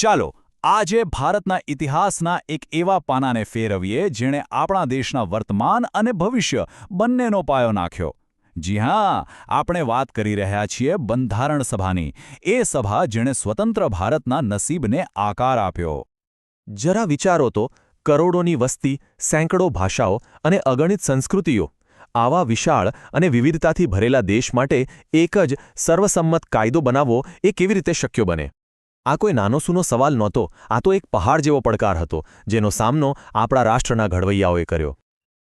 ચાલો, આજે ભારતના ઇતિહાસના એક એવા પાનાને ફેરવીએ જેણે આપણા દેશના વર્તમાન અને ભવિષ્ય બંનેનો પાયો નાખ્યો. જી હા, આપણે વાત કરી રહ્યા છીએ બંધારણ સભાની. એ સભા જેણે સ્વતંત્ર ભારતના નસીબને આકાર આપ્યો. જરા વિચારો તો, કરોડોની વસ્તી, સેંકડો ભાષાઓ અને અગણિત સંસ્કૃતિઓ, આવા વિશાળ અને વિવિધતાથી ભરેલા દેશ માટે એક જ સર્વસંમત કાયદો બનાવવો એ કેવી રીતે શક્ય બને? આ કોઈ નાનો સૂનો સવાલ નહોતો. આ તો એક પહાડ જેવો પડકાર હતો, જેનો સામનો આપણા રાષ્ટ્રના ઘડવૈયાઓએ કર્યો.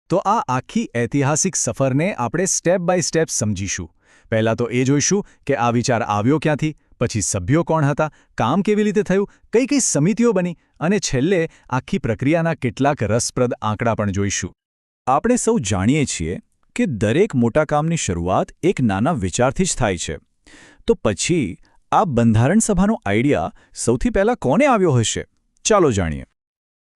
તો આ આખી ઐતિહાસિક સફરને આપણે સ્ટેપ બાય સ્ટેપ સમજીશું. પહેલાં તો એ જોઈશું કે આ વિચાર આવ્યો ક્યાંથી, પછી સભ્યો કોણ હતા, કામ કેવી રીતે થયું, કઈ કઈ સમિતિઓ બની, અને છેલ્લે આખી પ્રક્રિયાના કેટલાક રસપ્રદ આંકડા પણ જોઈશું. આપણે સૌ જાણીએ છીએ કે દરેક મોટા કામની શરૂઆત એક નાના વિચારથી જ થાય છે. તો પછી આ બંધારણ સભાનો આઈડિયા સૌથી પહેલાં કોને આવ્યો હશે? ચાલો જાણીએ.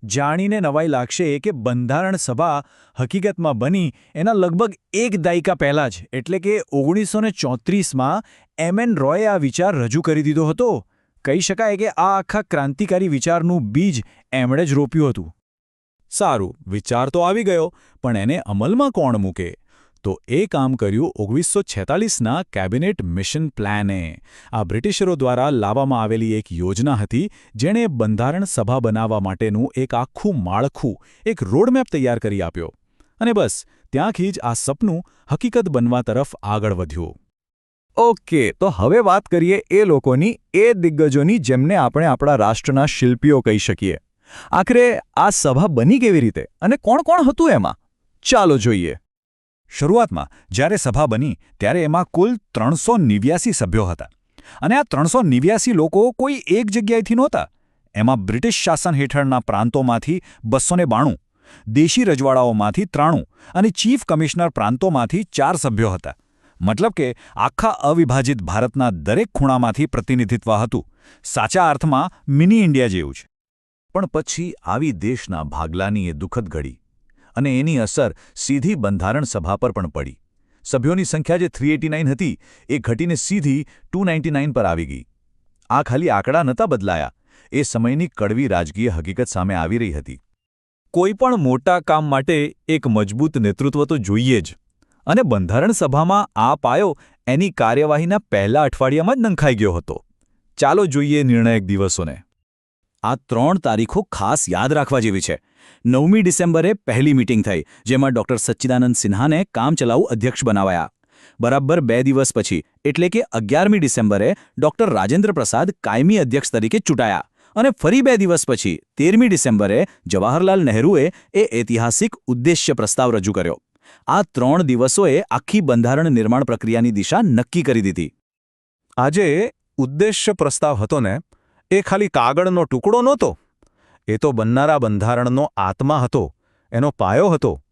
જાણીને નવાઈ લાગશે કે બંધારણ સભા હકીકતમાં બની એના લગભગ એક દાયકા પહેલાં જ, એટલે કે ઓગણીસો ને ચોત્રીસમાં એમ એન રોયે આ વિચાર રજૂ કરી દીધો હતો. કહી શકાય કે આ આખા ક્રાંતિકારી વિચારનું બીજ એમણે જ રોપ્યું હતું. સારું, વિચાર તો આવી ગયો, પણ એને અમલમાં કોણ મૂકે? તો એ કામ કર્યું ઓગણીસો છેતાલીસના કેબિનેટ મિશન પ્લાને. આ બ્રિટિશરો દ્વારા લાવવામાં આવેલી એક યોજના હતી, જેણે બંધારણ સભા બનાવવા માટેનું એક આખું માળખું, એક રોડમેપ તૈયાર કરી આપ્યો. અને બસ, ત્યાંથી જ આ સપનું હકીકત બનવા તરફ આગળ વધ્યું. ઓકે, તો હવે વાત કરીએ એ લોકોની, એ દિગ્ગજોની જેમને આપણે આપણા રાષ્ટ્રના શિલ્પીઓ કહી શકીએ. આખરે આ સભા બની કેવી રીતે અને કોણ કોણ હતું એમાં? ચાલો જોઈએ. શરૂઆતમાં જ્યારે સભા બની, ત્યારે એમાં કુલ ત્રણસો સભ્યો હતા. અને આ ત્રણસો લોકો કોઈ એક જગ્યાએથી નહોતા. એમાં બ્રિટિશ શાસન હેઠળના પ્રાંતોમાંથી બસો બાણું, દેશી રજવાડાઓમાંથી ત્રાણું અને ચીફ કમિશનર પ્રાંતોમાંથી ચાર સભ્યો હતા. મતલબ કે આખા અવિભાજિત ભારતના દરેક ખૂણામાંથી પ્રતિનિધિત્વ હતું. સાચા અર્થમાં મિની ઇન્ડિયા જેવું છે. પણ પછી આવી દેશના ભાગલાની એ દુઃખદ ઘડી. અને એની અસર સીધી બંધારણ સભા પર પણ પડી. સભ્યોની સંખ્યા જે થ્રી હતી, એ ઘટીને સીધી ટુ પર આવી ગઈ. આ ખાલી આંકડા નહોતા બદલાયા. એ સમયની કડવી રાજકીય હકીકત સામે આવી રહી હતી. કોઈપણ મોટા કામ માટે એક મજબૂત નેતૃત્વ તો જોઈએ જ. અને બંધારણ સભામાં આ પાયો એની કાર્યવાહીના પહેલા અઠવાડિયામાં જ નંખાઈ ગયો હતો. ચાલો જોઈએ નિર્ણાયક દિવસોને. આ ત્રણ તારીખો ખાસ યાદ રાખવા જેવી છે. નવમી ડિસેમ્બરે પહેલી મીટિંગ થઈ, જેમાં ડોક્ટર સચ્ચિદાનંદ સિન્હાને કામચલાઉ અધ્યક્ષ બનાવાયા. બરાબર બે દિવસ પછી, એટલે કે અગિયારમી ડિસેમ્બરે, ડોક્ટર રાજેન્દ્ર પ્રસાદ કાયમી અધ્યક્ષ તરીકે ચૂંટાયા. અને ફરી બે દિવસ પછી, તેરમી ડિસેમ્બરે, જવાહરલાલ નહેરુએ એ ઐતિહાસિક ઉદ્દેશ્ય પ્રસ્તાવ રજૂ કર્યો. આ ત્રણ દિવસોએ આખી બંધારણ નિર્માણ પ્રક્રિયાની દિશા નક્કી કરી દીધી. આજે ઉદ્દેશ્ય પ્રસ્તાવ હતો ને, એ ખાલી કાગળનો ટુકડો નહોતો. એ તો બનનારા બંધારણનો આત્મા હતો, એનો પાયો હતો.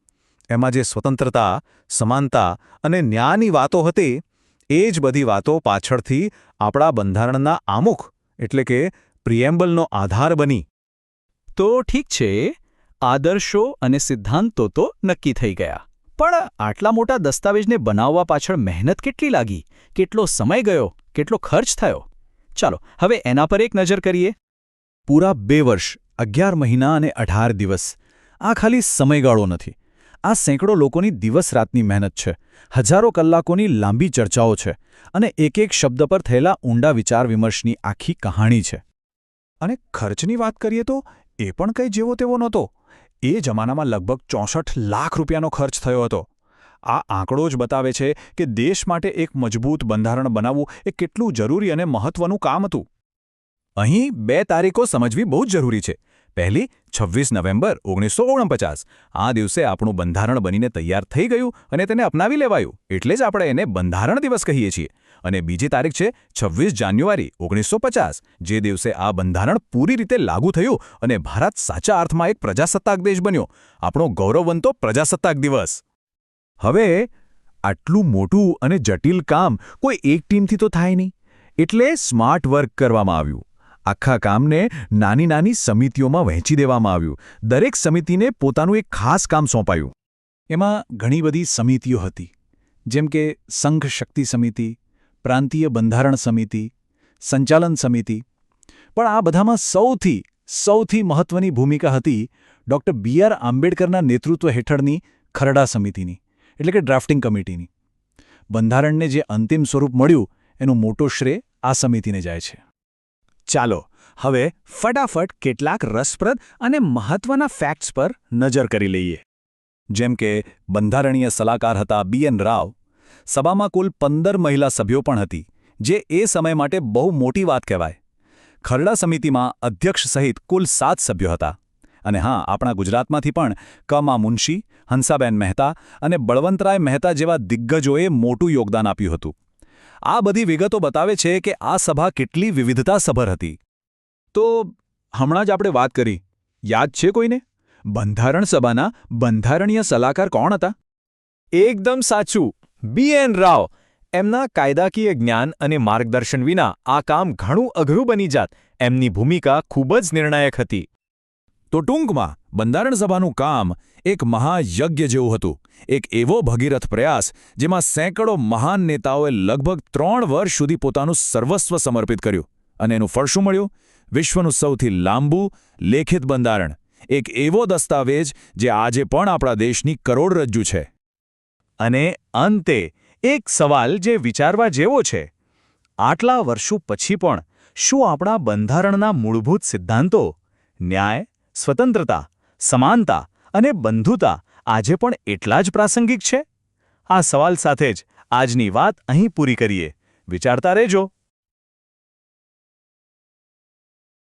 એમાં જે સ્વતંત્રતા, સમાનતા અને ન્યાયની વાતો હતી, એ જ બધી વાતો પાછળથી આપણા બંધારણના આમુખ, એટલે કે પ્રિએમ્બલનો આધાર બની. તો ઠીક છે, આદર્શો અને સિદ્ધાંતો તો નક્કી થઈ ગયા. પણ આટલા મોટા દસ્તાવેજને બનાવવા પાછળ મહેનત કેટલી લાગી? કેટલો સમય ગયો? કેટલો ખર્ચ થયો? ચાલો, હવે એના પર એક નજર કરીએ. પૂરા બે વર્ષ અગિયાર મહિના અને અઢાર દિવસ. આ ખાલી સમયગાળો નથી. આ સેંકડો લોકોની દિવસ રાતની મહેનત છે. હજારો કલાકોની લાંબી ચર્ચાઓ છે અને એક એક શબ્દ પર થયેલા ઊંડા વિચાર વિમર્શની આખી કહાણી છે. અને ખર્ચની વાત કરીએ તો, એ પણ કંઈ જેવો તેવો નહોતો. એ જમાનામાં લગભગ ચોસઠ લાખ રૂપિયાનો ખર્ચ થયો હતો. આ આંકડો જ બતાવે છે કે દેશ માટે એક મજબૂત બંધારણ બનાવવું એ કેટલું જરૂરી અને મહત્વનું કામ હતું. અહીં બે તારીખો સમજવી બહુ જ જરૂરી છે. પહેલી, છવ્વીસ નવેમ્બર, ઓગણીસો ઓગણપચાસ. આ દિવસે આપણું બંધારણ બનીને તૈયાર થઈ ગયું અને તેને અપનાવી લેવાયું, એટલે જ આપણે એને બંધારણ દિવસ કહીએ છીએ. અને બીજી તારીખ છે, છવ્વીસ જાન્યુઆરી, ઓગણીસો જે દિવસે આ બંધારણ પૂરી રીતે લાગુ થયું અને ભારત સાચા અર્થમાં એક પ્રજાસત્તાક દેશ બન્યો. આપણો ગૌરવવંતો પ્રજાસત્તાક દિવસ. હવે, આટલું મોટું અને જટિલ કામ કોઈ એક ટીમથી તો થાય નહીં. એટલે સ્માર્ટ વર્ક કરવામાં આવ્યું. આખા કામને નાની નાની સમિતિઓમાં વહેંચી દેવામાં આવ્યું. દરેક સમિતિને પોતાનું એક ખાસ કામ સોંપાયું. એમાં ઘણી બધી સમિતિઓ હતી. જેમ કે સંઘ શક્તિ સમિતિ, પ્રાંતીય બંધારણ સમિતિ, સંચાલન સમિતિ. પણ આ બધામાં સૌથી સૌથી મહત્વની ભૂમિકા હતી ડૉક્ટર બી આર આંબેડકરના નેતૃત્વ હેઠળની ખરડા સમિતિની, એટલે કે ડ્રાફ્ટિંગ કમિટીની. બંધારણને જે અંતિમ સ્વરૂપ મળ્યું, એનું મોટો શ્રેય આ સમિતિને જાય છે. ચાલો, હવે ફટાફટ કેટલાક રસપ્રદ અને મહત્વના ફેક્ટ્સ પર નજર કરી લઈએ. જેમ કે, બંધારણીય સલાહકાર હતા બી એન રાવ. સભામાં કુલ પંદર મહિલા સભ્યો પણ હતી, જે એ સમય માટે બહુ મોટી વાત કહેવાય. ખરડા સમિતિમાં અધ્યક્ષ સહિત કુલ સાત સભ્યો હતા. અને હા, આપણા ગુજરાતમાંથી પણ કમા મુનશી, હંસાબેન મહેતા અને બળવંતરાય મહેતા જેવા દિગ્ગજોએ મોટું યોગદાન આપ્યું હતું. આ બધી વિગતો બતાવે છે કે આ સભા કેટલી વિવિધતાસભર હતી. તો હમણાં જ આપણે વાત કરી. યાદ છે કોઈને? બંધારણ સભાના બંધારણીય સલાહકાર કોણ હતા? એકદમ સાચું. B N Rau. એમના કાયદાકીય જ્ઞાન અને માર્ગદર્શન વિના આ કામ ઘણું અઘરું બની જાત. એમની ભૂમિકા ખૂબ જ નિર્ણાયક હતી. તો ટૂંકમાં, બંધારણ સભાનું કામ એક મહાયજ્ઞ જેવું હતું. એક એવો ભગીરથ પ્રયાસ જેમાં સેંકડો મહાન નેતાઓએ લગભગ ત્રણ વર્ષ સુધી પોતાનું સર્વસ્વ સમર્પિત કર્યું અને એનું ફળ શું મળ્યું. વિશ્વનું સૌથી લાંબુ લેખિત બંધારણ. એક એવો દસ્તાવેજ જે આજે પણ આપણા દેશની કરોડરજ્જુ છે. અને અંતે એક સવાલ જે વિચારવા જેવો છે. આટલા વર્ષો પછી પણ શું આપણા બંધારણના મૂળભૂત સિદ્ધાંતો ન્યાય, સ્વતંત્રતા, સમાનતા અને બંધુતા આજે પણ એટલા જ પ્રાસંગિક છે? આ સવાલ સાથે જ આજની વાત અહીં પૂરી કરીએ. વિચારતા રહેજો.